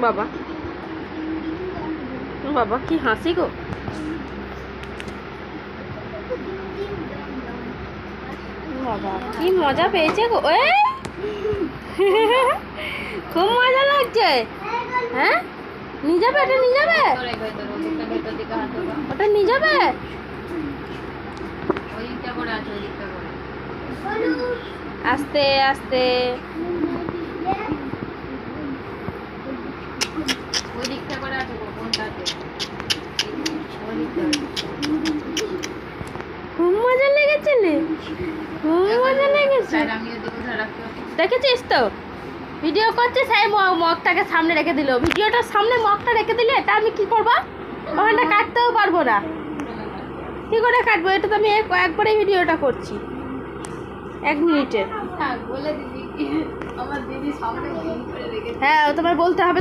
বাবা। বাবা, কি হাসি গো। বাবা, কি মজা পেয়েছে গো। এ খুব মজা লাগছে। হ্যাঁ? নিয়ে যাবে এটা নিয়ে যাবে ওটা নিয়ে যাবে আস্তে আস্তে। খুব মজা লেগেছে রে খুব মজা লেগেছে। দেখেছিস তো? ভিডিও করছে সেই মগটাকে সামনে রেখে দিল। ভিডিওটার সামনে মগটা রেখে দিলে তা আমি কি করব? ওখানটা কাটতেও পারব না। কি করে কাটবো? এটা তো আমি এক- একবারেই ভিডিওটা করছি। এক মিনিটের। বলে দিদি আমার দিদি সামনে ঘুম করে রেখেছে হ্যাঁ তোমার বলতে হবে